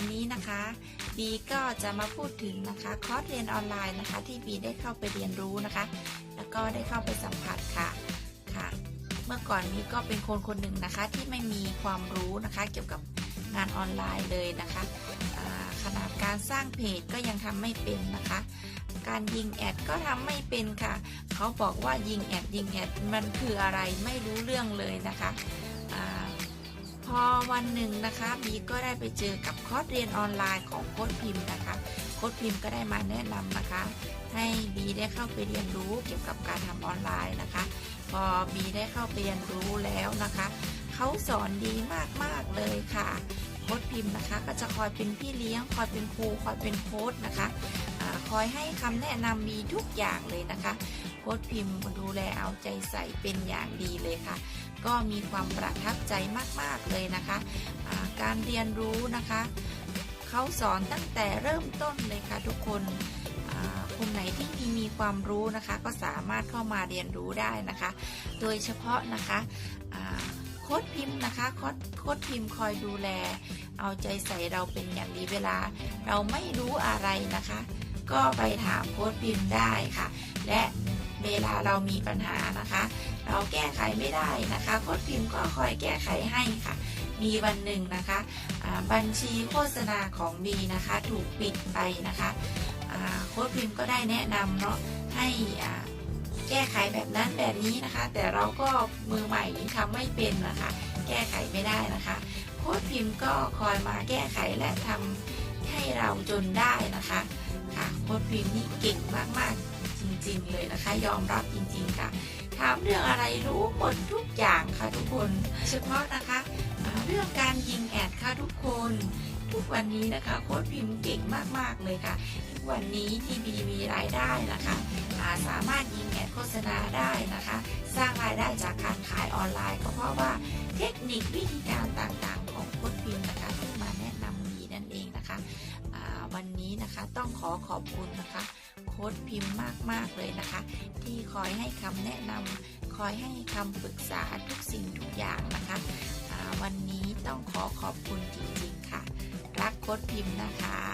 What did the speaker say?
วันนี้นะคะบีก็จะมาพูดถึงนะคะคอร์สเรียนออนไลน์นะคะ ที่บีได้เข้าไปเรียนรู้นะคะ แล้วก็ได้เข้าไปสัมผัสค่ะค่ะ เมื่อก่อนนี้ก็เป็นคนคนหนึ่งนะคะที่ไม่มีความรู้นะคะ เกี่ยวกับงานออนไลน์เลยนะคะขนาดการสร้างเพจก็ยังทำไม่เป็นนะคะ การยิงแอดก็ทำไม่เป็นค่ะ เขาบอกว่ายิงแอดยิงแอดมันคืออะไรไม่รู้เรื่องเลยนะคะ พอวันหนึ่งนะคะบีก็ได้ไปเจอกับคอร์สเรียนออนไลน์ของโค้ดพิมพ์นะคะโค้ดพิมพ์ก็ได้มาแนะนำนะคะ ให้บีได้เข้าไปเรียนรู้เกี่ยวกับการทำออนไลน์นะคะ พอบีได้เข้าไปเรียนรู้แล้วนะคะเขาสอนดีมากๆเลยค่ะโค้ดพิมพ์นะคะ ก็จะคอยเป็นพี่เลี้ยง คอยเป็นครูคอยเป็นโค้ดนะคะ คอยให้คำแนะนำมีทุกอย่างเลยนะคะโค้ดพิมพ์ดูแลเอาใจใส่เป็นอย่างดีเลยค่ะ ก็มีความประทับใจมากๆเลยนะคะาการเรียนรู้นะคะ เขาสอนตั้งแต่เริ่มต้นเลยค่ะทุกคนอ่าคนไหนที่มีมีความรู้นะคะ ก็สามารถเข้ามาเรียนรู้ได้นะคะ โดยเฉพาะนะคะโค้ดพิมพ์นะคะโค้ดโค้ดพิมพ์คอยดูแล เอาใจใส่เราเป็นอย่างดีเวลา เราไม่รู้อะไรนะคะ ก็ไปถามโค้ดพิมพ์ได้ค่ะ และเวลาเรามีปัญหานะคะ เราแก้ไขไม่ได้นะคะโค้ดพิมพ์ก็คอยแก้ไขให้ค่ะ มีวันหนึ่งนะคะบัญชีโฆษณาของบีนะคะ ถูกปิดไปนะคะโค้ดพิมพ์ก็ได้แนะนำเนาะให้แก้ไขแบบนั้นแบบนี้นะคะ แต่เราก็มือใหม่ทำไม่เป็นนะคะ แก้ไขไม่ได้นะคะ โค้ดพิมพ์ก็คอยมาแก้ไขและทำ ให้เราจนได้นะคะค่ะโค้ดพิมพ์นี่เก่งมากๆจริงๆเลยนะคะ ยอมรับจริงๆค่ะถามเรื่องอะไรรู้หมดทุกอย่างค่ะทุกคนเฉพาะนะคะเรื่องการยิงแอดค่ะทุกคนทุกวันนี้นะคะโค้ดพิมพ์เก่งมากๆเลยค่ะ ทุกวันนี้ที่บีมีรายได้นะคะอ่าสามารถยิงแอดโฆษณาได้นะคะ สร้างรายได้จากการขายออนไลน์ก็เพราะว่าเทคนิควิธีการต่าง นะคะ ต้องขอขอบคุณนะคะ โค้ดพิมพ์มาก ๆ เลยนะคะ ที่คอยให้คำแนะนำคอยให้คำปรึกษาทุกสิ่งทุกอย่างนะคะ วันนี้ต้องขอขอบคุณจริง ๆ ค่ะ รักโค้ดพิมพ์นะคะ